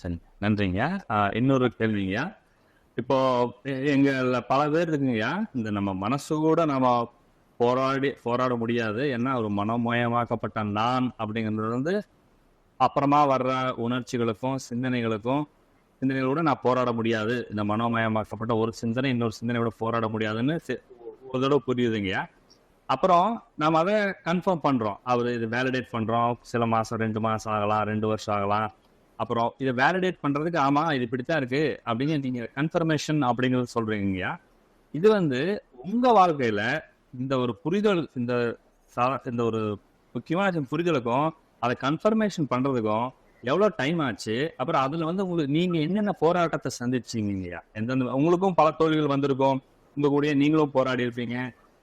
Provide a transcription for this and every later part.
சரி நன்றிங்கய்யா. இன்னொரு கேள்விங்கய்யா. இப்போ எங்கள பல பேர் இருக்குங்கய்யா இந்த நம்ம மனசு கூட நம்ம போராடி போராட முடியாது. ஏன்னா ஒரு மனமயமாக்கப்பட்ட நான் அப்படிங்கிறது வந்து அப்புறமா வர்ற உணர்ச்சிகளுக்கும் சிந்தனைகளுக்கும் சிந்தனைகளோட நான் போராட முடியாது. இந்த மனோமயமாக்கப்பட்ட ஒரு சிந்தனை இன்னொரு சிந்தனையோட போராட முடியாதுன்னு ஒரு தடவை புரியுதுங்கய்யா. அப்புறம் நம்ம அதை கன்ஃபார்ம் பண்ணுறோம் அவர் இது வேலிடேட் பண்ணுறோம் சில மாதம் ரெண்டு மாதம் ஆகலாம் ரெண்டு வருஷம் ஆகலாம். அப்புறம் இதை வேலிடேட் பண்றதுக்கு ஆமா இது இப்படித்தான் இருக்கு அப்படின்னு நீங்க கன்ஃபர்மேஷன் அப்படிங்கிறது சொல்றீங்கய்யா இது வந்து உங்க வாழ்க்கையில இந்த ஒரு புரிதல் இந்த இந்த ஒரு முக்கியமான புரிதலுக்கும் அதை கன்ஃபர்மேஷன் பண்றதுக்கும் எவ்வளவு டைம் ஆச்சு? அப்புறம் அதுல வந்து உங்களுக்கு நீங்க என்னென்ன போராட்டத்தை சந்திச்சீங்கய்யா எந்தெந்த உங்களுக்கும் பல தோல்விகள் வந்திருக்கும். உங்க கூடயே நீங்களும் போராடி இருப்பீங்க.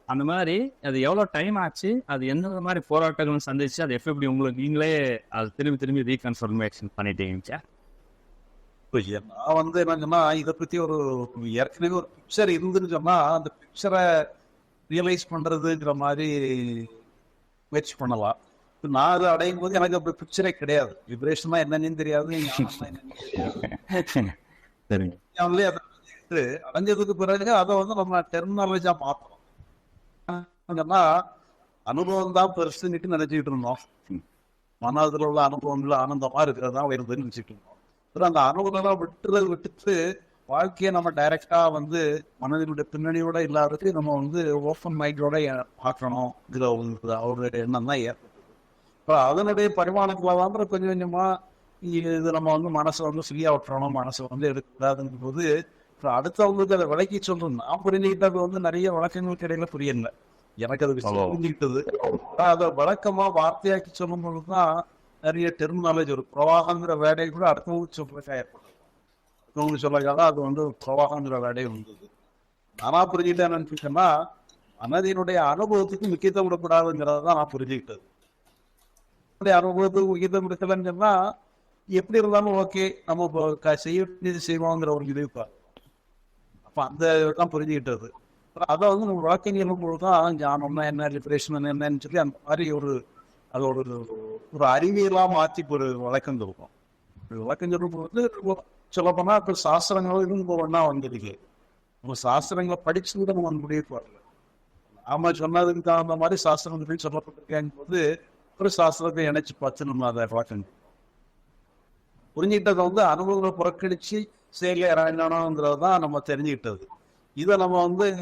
அந்த மாதிரி அது எவ்வளவு டைம் ஆச்சு? அது எந்தெந்த மாதிரி போராட்டங்களும் சந்திச்சு அது எப்படி உங்களுக்கு நீங்களே அது திரும்பி திரும்பி ரீகன்ஃபர்மேஷன் பண்ணிட்டீங்க நான் வந்து என்னங்கன்னா இதை பத்தி ஒரு ஏற்கனவே ஒரு பிக்சர் இருந்துன்னு சொன்னா அந்த பிக்சரை ரியலைஸ் பண்றதுங்கிற மாதிரி முயற்சி பண்ணலாம். இப்ப நான் அதை அடையும் போது எனக்கு அப்படி பிக்சரே கிடையாது. விப்ரேஷன் என்னன்னு தெரியாது அடைஞ்சதுக்கு பிறகு அதை வந்து நம்ம டெர்மினாலஜா மாத்தணும். சொன்னா அனுபவம் தான் பெருசுன்னுட்டு நினைச்சுக்கிட்டு இருந்தோம் மனதில் உள்ள அனுபவங்கள் ஆனந்தமா இருக்கிறது தான் வருதுன்னு நினைச்சிட்டு இருந்தோம் அப்புறம் அந்த அனுபவம் விட்டுறதை விட்டுட்டு வாழ்க்கையை நம்ம டைரக்டா வந்து மனதினுடைய பின்னணியோட இல்லாததுக்கு நம்ம வந்து ஓப்பன் மைண்டோட பார்க்கணுங்கிற அவங்களுக்கு அவருடைய எண்ணம் தான் ஏற்படுது இப்போ அதனுடைய பரிமாணத்துல தான் கொஞ்சம் கொஞ்சமா இது நம்ம வந்து மனசை வந்து ஃப்ரீயா விட்டுறணும் மனசை வந்து எடுக்கக்கூடாதுங்கும் போது அடுத்தவங்களுக்கு அதை விளக்கி சொல்றோம் நான் புரிஞ்சுக்கிட்டது வந்து நிறைய வழக்கங்களுக்கு இடையில புரியல எனக்கு அது விஷயம். புரிஞ்சுக்கிட்டது. அதை வழக்கமா வார்த்தையாக்கி சொல்லும் பொழுதுதான் நிறைய டெர்மினாலஜி ஒரு பிரவாகங்கிற வேலையை கூட அடுத்தவங்க சொல்றதுக்காக அடுத்தவங்க சொல்றதுக்காக அது வந்து பிரவாகங்கிற வேலையை வந்தது நானா புரிஞ்சுக்கிட்டேன் என்னன்னு மனதினுடைய அனுபவத்துக்கு முக்கியத்துவம் விடக்கூடாதுங்கிறத தான் நான் புரிஞ்சுக்கிட்டது. அனுபவத்துக்கு முக்கியத்துவம் கொடுக்கலன்னு சொன்னா எப்படி இருந்தாலும் ஓகே நம்ம செய்ய வேண்டியது செய்வோங்கிற ஒரு இது அப்ப அந்த தான் புரிஞ்சுக்கிட்டது. அதை வந்து நம்ம வாழ்க்கை எழுதும்போது தான் ஞானம்னா என்ன லிபரேஷன் என்னன்னு சொல்லி அந்த மாதிரி ஒரு அது ஒரு ஒரு அறிவியலா மாற்றி ஒரு வழக்கம் இருக்கும் ஒரு வழக்கம் சொல்லும்போது சொல்லப்போனா இப்போ சாஸ்திரங்கள் இருந்து ஒன்றா வந்திருக்கு. நம்ம சாஸ்திரங்களை படிச்சு கூட நம்ம முடிவுக்கு வரல ஆமா சொன்னதுக்கு தகுந்த மாதிரி சாஸ்திரங்கள் சொல்லப்பட்டிருக்கேன் போது ஒரு சாஸ்திரத்தை இணைச்சு பார்த்து நம்ம அதை வழக்கம் புரிஞ்சுக்கிட்டதை வந்து அனுபவங்களை புறக்கணிச்சு செயல இறங்கணுங்கிறது தான் நம்ம தெரிஞ்சுக்கிட்டது. இதை நம்ம வந்து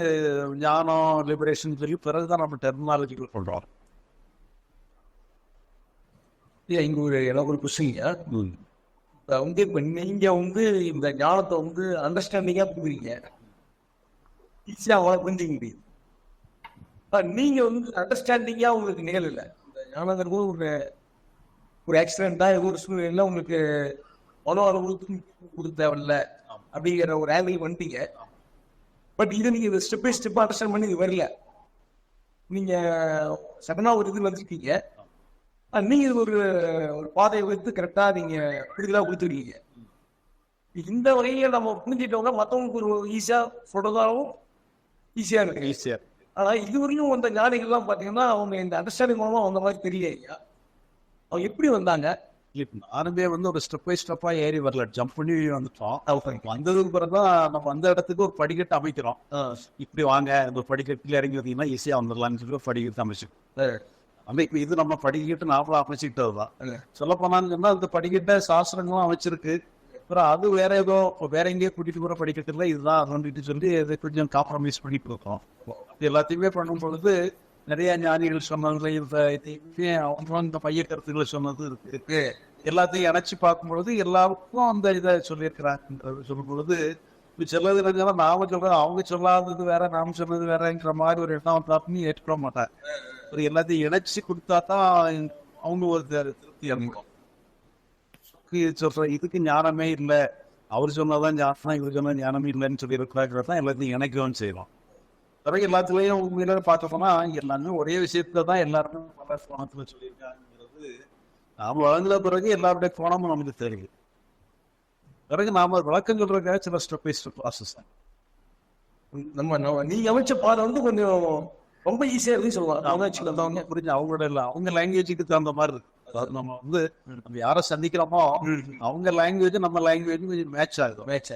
ஞானம் லிபரேஷன் சொல்லி பிறகுதான் நம்ம டெர்மினாலஜிக்குள் சொல்றோம். இங்க ஒரு எனக்கு ஒரு கொஸ்டிங்க வந்து இப்ப நீங்க வந்து இந்த ஞானத்தை வந்து அண்டர்ஸ்டாண்டிங்கா புரியுறீங்க. ஈஸியா அவங்கள புரிஞ்சுக்க முடியுது. ஆனா, நீங்க வந்து அண்டர்ஸ்டாண்டிங்கா உங்களுக்கு நிகழல. இந்த ஞானங்கிறது ஒரு ஒரு ஆக்சிடென்டா ஒரு சூழ்நிலை உங்களுக்கு மனோ அனுபவத்துக்கு கொடுக்க தேவையில்ல. அப்படிங்கிற ஒரு ஆங்கிள் வந்துட்டீங்க. பட் இது நீங்க ஸ்டெப் பை ஸ்டெப் அண்டர்ஸ்டாண்ட் பண்ணி இது வரல. நீங்க சடனா ஒரு இது வந்திருக்கீங்க நீங்க இது ஒரு ஒரு பாதையை வைத்து கரெக்டா நீங்க புரிதலா கொடுத்துருக்கீங்க. இந்த வகையை நம்ம புரிஞ்சிட்டவங்க மத்தவங்களுக்கு ஒரு ஈஸியா சொல்றதாவும் ஈஸியா இருக்கு. ஈஸியா ஆனா இதுவரையும் வந்த ஞானிகள்லாம் பாத்தீங்கன்னா அவங்க இந்த அண்டர்ஸ்டாண்டிங் மூலமா வந்த மாதிரி தெரியலையா? அவங்க எப்படி வந்தாங்க? நானுமே வந்து ஒரு ஸ்டெப் பை ஸ்டெப்பா ஏறி வரல. ஜம்ப் பண்ணி வந்துட்டோம். வந்ததுக்கு பிறகுதான் நம்ம வந்த இடத்துக்கு ஒரு படிக்கட்டு அமைக்கிறோம். இப்படி வாங்க இந்த படிக்கட்டுல இறங்கி வந்தீங்கன்னா ஈஸியா வந்துடலாம்னு சொல்லி படிக்கட்டு அமைச்சு நம்ம இப்ப இது நம்ம படிக்கட்டு நாமளும் அமைச்சுக்கிட்டது தான். சொல்ல போனான்னு சொன்னா இந்த படிக்கட்டை சாஸ்திரங்களும் அமைச்சிருக்கு. அப்புறம் அது வேற ஏதோ வேற எங்கேயோ கூட்டிட்டு போற படிக்கட்டு இல்லை இதுதான் அதுன்னு சொல்லி கொஞ்சம் காம்ப்ரமைஸ் பண்ணிட்டு இருக்கோம் எல்லாத்தையுமே பண்ணும் பொழுது நிறைய ஞானிகள் சொன்னதுல இந்த இது இந்த பைய கருத்துக்களை சொன்னது இருக்கு. எல்லாத்தையும் இணைச்சு பார்க்கும்பொழுது எல்லாருக்கும் அந்த இதை சொல்லியிருக்கிறாங்கன்றது சொல்லும் பொழுது இப்ப சிலது என்னன்னா நாம சொல்றது அவங்க சொல்லாதது வேற நாம சொன்னது வேறங்கிற மாதிரி ஒரு எண்ணம் வந்தாப்புன்னு ஏற்றுக்க மாட்டாங்க ஒரு எல்லாத்தையும் இணைச்சு கொடுத்தா தான் அவங்க ஒரு திருப்தி அடையும் சொல்ற இதுக்கு ஞானமே இல்லை. அவர் சொன்னதான் ஞானம் இவர் சொன்னா ஞானமே இல்லைன்னு சொல்லி இருக்கிறாங்க தான் எல்லாத்தையும் இணைக்கவும் செய்யலாம். பிறகு எல்லாத்துலயும் உண்மையில பார்த்தோம்னா எல்லாமே ஒரே விஷயத்துல தான் எல்லாருமே பல கோணத்துல சொல்லியிருக்காங்கிறது நாம வளர்ந்த பிறகு எல்லாருடைய கோணமும் நமக்கு தெரியும் பிறகு நாம விளக்கம் சொல்றதுக்காக சில ஸ்டெப் பை ஸ்டெப் ப்ராசஸ் தான். நம்ம நம்ம- நீங்க அமைச்ச பாதை வந்து கொஞ்சம் ரொம்ப ஈஸியா இருக்குன்னு சொல்லுவாங்க அவங்க வச்சுக்கிட்டு வந்தவங்க புரிஞ்சு அவங்களோட இல்லை அவங்க லாங்குவேஜுக்கு தகுந்த மாதிரி இருக்கு. நம்ம வந்து நம்ம யாரை சந்திக்கிறோமோ அவங்க லாங்குவேஜ் நம்ம லாங்குவேஜ் கொஞ்சம் மேட்ச் ஆகுது மேட்ச்